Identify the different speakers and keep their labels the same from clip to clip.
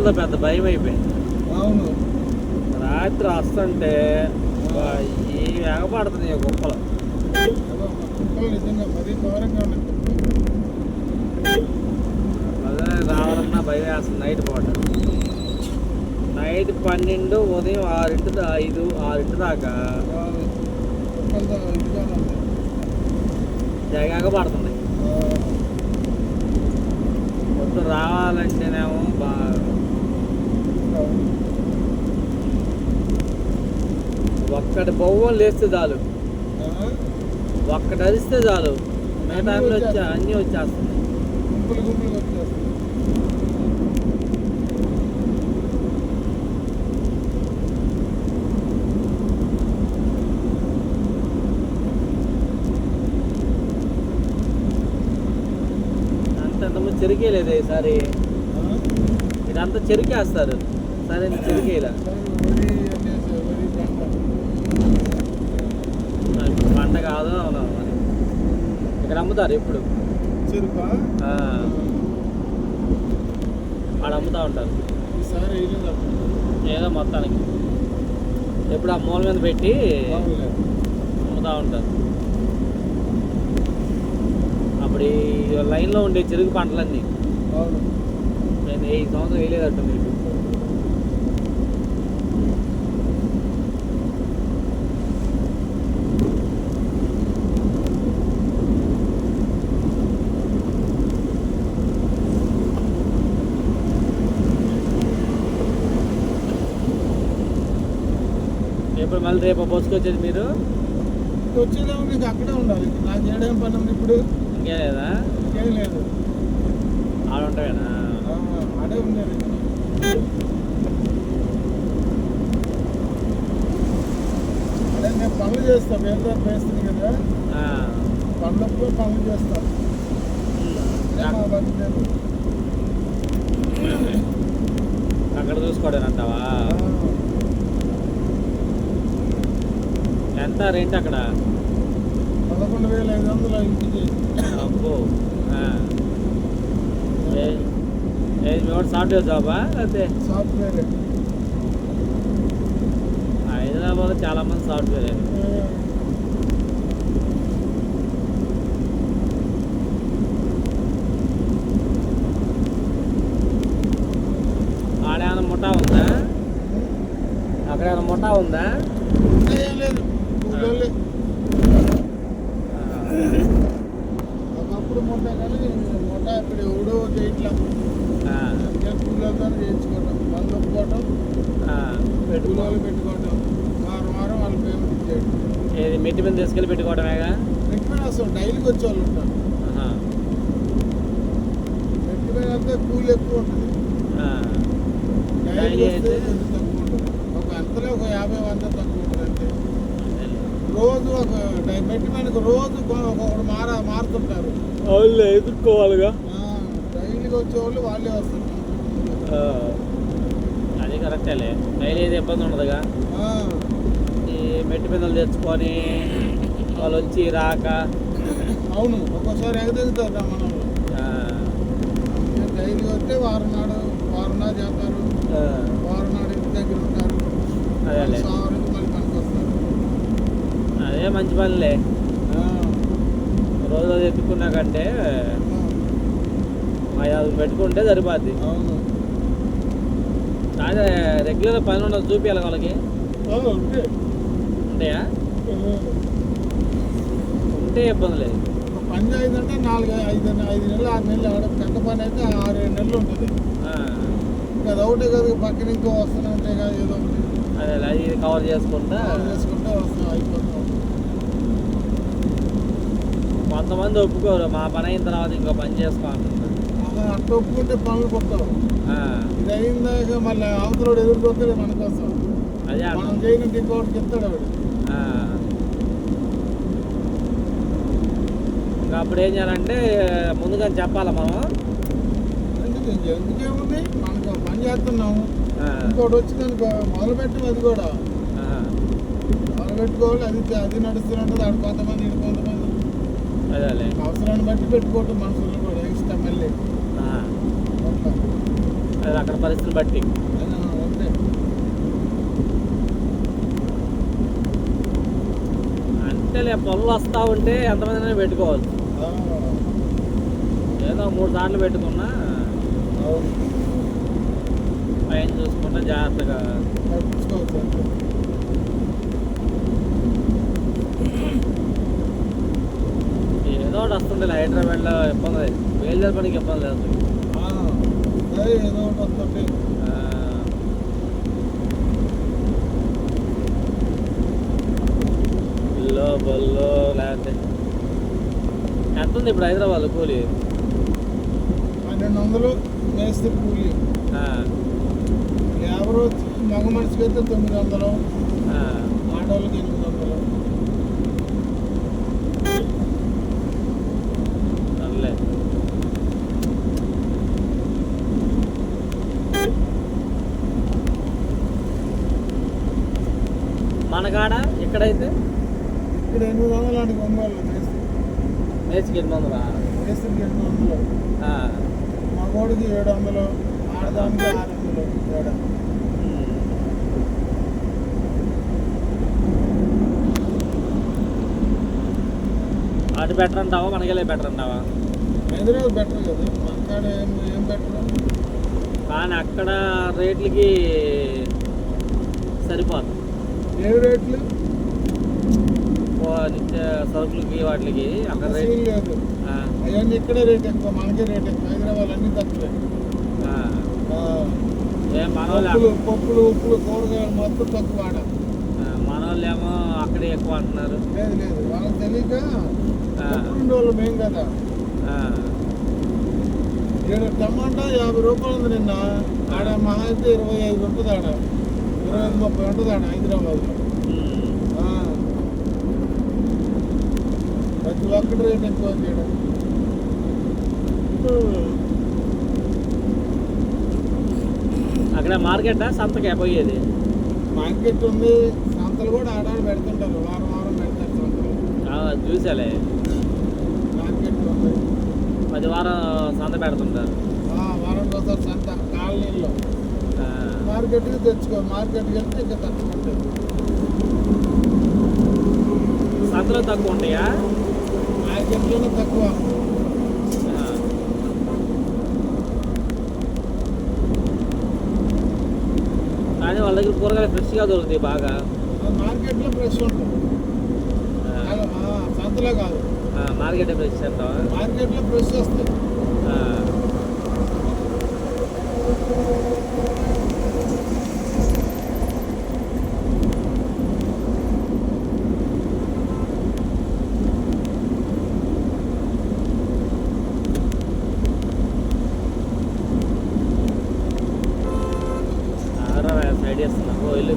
Speaker 1: కుక్కలతో పెద్ద భయం అయిపోయింది
Speaker 2: అవును
Speaker 1: రాత్రి వస్తుంటే బా, ఈ ఎగపడుతున్నాయి ఈ కుక్కలు
Speaker 2: అదో మా కుక్కలు నిజంగా మరీ ఘోరంగా ఉన్నాయి కుక్కలు.
Speaker 1: అదే రావాలన్నా భయం వేస్తుంది నైట్ పూట నైట్ పన్నెండు ఉదయం ఆరింటి ఐదు ఆరింటి దాకా
Speaker 2: అవును. కుక్కలతో ఇదిగానే ఉంది.
Speaker 1: జగ పడుతుంది పొద్దు రావాలంటేనేమో బా
Speaker 2: అవును.
Speaker 1: ఒక్కటి బొవ్వం లేస్తే చాలు. ఒక్కటి అరిస్తే చాలు. మిగతా వచ్చా అన్నీ వచ్చేస్తున్నాయి చెరికేలేదు ఈసారి. ఇదంతా చెరికేస్తారు సరే చెరికేలా
Speaker 2: సరే, వరి అనేసి వరి పంట
Speaker 1: పంట కాదు అవును మరి ఇక్కడ అమ్ముతారు ఎప్పుడు ఆడ అమ్ముతూ ఉంటారు. ఏదో మొత్తానికి. ఎప్పుడు ఆ మూల మీద పెట్టి అమ్ముతూ ఉంటారు. అప్పుడు ఈ లైన్లో ఉండే చెరుకు పంటలన్నీ. నేను ఈ సంవత్సరం వేయలేదట్టు మీకు. ఎప్పుడు మళ్ళీ రేపు పోసుకొచ్చేది మీరు?
Speaker 2: వచ్చేదేమో నీకు అక్కడే ఉండాలి. నాకు ఏడేం పని ఇప్పుడు
Speaker 1: ఇంకే లేదా?
Speaker 2: ఏం లేదు.
Speaker 1: ఆడ ఉంటావేనా?
Speaker 2: ఆ, ఆడే ఉండేది. అదే నేను పనులు చేస్తా వేరే వేస్తుంది కదా. పనులప్పుడు పనులు చేస్తా. అదే మా పని లేదు
Speaker 1: అక్కడ చూసుకోవడం అంటావా
Speaker 2: ఆ,
Speaker 1: ఎంత రెంట్ అక్కడ?
Speaker 2: పదకొండు వేల ఐదు వందల ఇంటికి
Speaker 1: అబ్బో. సాఫ్ట్వేర్ జాబా లేకపోతే?
Speaker 2: సాఫ్ట్వేర్.
Speaker 1: హైదరాబాద్ చాలా మంది సాఫ్ట్వేర్. ఆడేమైనా ముఠా ఉందా? అక్కడ ఏమైనా ముఠా ఉందా?
Speaker 2: లేదు. ఒకప్పుడు మొట్ట కానీ మొట్ట ఇప్పుడు ఎవడో చేయట్లా. కూలీలతో చేయించుకోవటం వాళ్ళు ఒప్పుకోవటం కూలీలు పెట్టుకోవటం వారం వారం వాళ్ళు పేమెంట్ ఇచ్చేయడం
Speaker 1: ఏది మెట్టి మీద తీసుకెళ్ళి పెట్టుకోవడమేగా
Speaker 2: నెట్ మీద అసలు డైలీకి వచ్చే వాళ్ళు ఉంటారు. నెట్ మీద అయితే కూలి ఎక్కువ ఉంటుంది. డైలీ వస్తే
Speaker 1: అయితే?
Speaker 2: ఒక ఎంతలో ఒక యాభై వంద తక్కువ అంతే. రోజు ఒక మీదకి రోజు ఒక్కొక్కడు మార మారుతుంటారు.
Speaker 1: అవునులే ఎదుర్కోవాలిగా.
Speaker 2: ఆ, డైలీకి వచ్చే వాళ్ళు వాళ్ళే వస్తారు.
Speaker 1: ఆ. అది కరెక్టేలే డైలీ ఏది ఇబ్బంది ఉండదుగా.
Speaker 2: ఆ,
Speaker 1: ఈ మెట్టి పిల్లలు తెచ్చుకొని వాళ్ళు వచ్చి రాక.
Speaker 2: అవును ఒక్కోసారి ఎగదెగుతారు మన వాళ్ళు.
Speaker 1: ఆ.
Speaker 2: డైలీ వస్తే వారం నాడు వారం నాడు చేస్తారు.
Speaker 1: ఆ.
Speaker 2: వారం నాడు ఇంటి దగ్గర ఉంటారు.
Speaker 1: అదేలే
Speaker 2: సావరికి మళ్ళీ పనికి వస్తారు
Speaker 1: అదే మంచి పనిలే. రోజు రోజు ఎత్తుకున్నా కంటే
Speaker 2: ఆ,
Speaker 1: అది పెట్టుకుంటే సరిపోద్ది. అదే రెగ్యులర్ పని ఉండదు చూపించాలి వాళ్ళకి. ఉంటాయా? ఉంటే ఇబ్బంది లేదు.
Speaker 2: పని అయిందంటే నాలుగు ఐదు ఐదు నెలలు ఆరు నెలలు ఆడ పెద్ద పని అయితే ఆరు ఏడు నెలలు ఉంటుంది. ఒకటే కదా పక్కన ఇంకో వస్తూనే ఉంటాయి కదా ఏదో ఒకటి.
Speaker 1: అదే అది కవర్ చేసుకుంటా.
Speaker 2: కాల్ చేసుకుంటే వస్తాం అయిపోతాం
Speaker 1: కొంతమంది ఒప్పుకోరు మా పని అయిన తర్వాత ఇంకో పని చేసుకో అంటున్నారు
Speaker 2: ఆహా, అట్ట ఒప్పుకుంటే పనులు కొట్టావు. ఇది అయిన మళ్ళీ అవతలోడు ఎదురుకొస్తాడు మన కోసం.
Speaker 1: అదే
Speaker 2: మనం. చేయనంటే ఇంకోటి చెప్తాడు ఆవిడ
Speaker 1: అప్పుడు ఏం చేయాలంటే ముందుగా చెప్పాలా మనం?
Speaker 2: ఎందుకేముంది మనకు పని చేస్తున్నాము. ఇంకోటి వచ్చి దానికి మొదలు పెట్టం అది కూడా. మొదలు పెట్టుకోవాలి అది అది నడుస్తూనే ఉంటుంది ఆడు కొంతమంది ఇటు కొంతమంది. అవసరాన్ని బట్టి పెట్టుకోవటం మనుషులు కూడా ఇష్టం మళ్ళీ.
Speaker 1: లేదు అక్కడ పరిస్థితిని బట్టి. అంతేలే పొలం వస్తూ ఉంటే ఎంతమంది పెట్టుకోవచ్చు. ఏదో మూడు సార్లు పెట్టుకున్నా పైన చూసుకుంటే జాగ్రత్తగా ఏదో ఒకటి వస్తుండే హైదరాబాద్లో ఇబ్బంది వేలు పనికి ఇబ్బంది లేదు.
Speaker 2: ఏదో ఒకటి
Speaker 1: బల్లో లేకపోతే ఎంత ఉంది ఇప్పుడు హైదరాబాద్ కూలి?
Speaker 2: పన్నెండు వందలు మేస్త్రి కూలి. వచ్చి మగ మనిషికి అయితే తొమ్మిది వందలు ఆడవాళ్ళకి ఎనిమిది వందలు
Speaker 1: సర్లే. మన కాడ ఇక్కడైతే
Speaker 2: ఇక్కడ ఎనిమిది వందలు ఒంగోలు మేస్త్రి.
Speaker 1: మేచికి ఎనిమిది వందలా
Speaker 2: మేస్త్రికి ఎనిమిది వందలు మగోడికి ఏడు వందలు ఆడదానికి ఆరు వందలు
Speaker 1: ఉమ్. అటు బెటర్ అంటావా మనకెళ్ళే బెటర్ అంటావా?
Speaker 2: హైదరాబాద్ బెటర్ కదా మన కాడ ఏం ఏం బెటర్?
Speaker 1: కానీ అక్కడ రేట్లకి సరిపోదు.
Speaker 2: ఏ రేట్లు?
Speaker 1: నిత్య సరుకులకి వాటికి అక్కడ రేట్
Speaker 2: అవన్నీ ఇక్కడే రేట్ ఎక్కువ మనకే రేట్ ఎక్కువ. హైదరాబాద్ అన్నీ తక్కువే. పప్పులు పప్పులు ఉప్పులు కూరగాయలు మొత్తం తక్కువ ఆడ.
Speaker 1: మనోళ్ళు ఏమో అక్కడే ఎక్కువ అంటున్నారు.
Speaker 2: లేదు లేదు. వాళ్ళకి తెలియక వాళ్ళు మేం కదా. ఈడ టమాటా యాభై రూపాయలు ఉంది నిన్న. ఆడ మహా అయితే ఇరవై ఐదు ఉంటుంది ఆడ. ఇరవై ఐదు ముప్పై ఉంటుంది ఆడ హైదరాబాద్లో
Speaker 1: ఉమ్.
Speaker 2: ఆ. ప్రతి ఒక్కటి రేట్ ఎక్కువ చేయడం
Speaker 1: అక్కడ మార్కెటా? సంతకే పోయేది?
Speaker 2: మార్కెట్ ఉంది. సంతలు కూడా ఆడాడ పెడుతుంటారు. వారం వారం పెడతారు సంతలు.
Speaker 1: చూసాలే.
Speaker 2: మార్కెట్ ఉంది.
Speaker 1: పది వారం సంత పెడుతుంటారు.
Speaker 2: వారానికి ఒకసారి సంత. కాలనీల్లో.
Speaker 1: ఆ,
Speaker 2: మార్కెట్కి తెచ్చుకో. మార్కెట్కి వెళ్తే ఇంకా తక్కువ ఉంటుంది.
Speaker 1: సంతలో తక్కువ ఉంటాయా?
Speaker 2: మార్కెట్లోనే తక్కువ.
Speaker 1: కానీ వాళ్ళ దగ్గర కూరగాయలు ఫ్రెష్గా దొరుకుతాయి బాగా.
Speaker 2: మార్కెట్లో ఫ్రెష్ ఉంటుంది సంతలో కాదు.
Speaker 1: మార్కెట్ ఫ్రెష్ అంటావా?
Speaker 2: మార్కెట్లో ఫ్రెష్ వస్తాయి.
Speaker 1: సైడ్ చేస్తున్నా ఓ ఇల్లు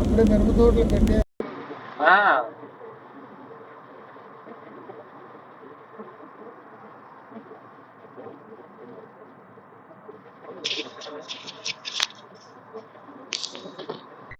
Speaker 2: అప్పుడే మిరప తోటలు పెట్టే
Speaker 1: ఆ,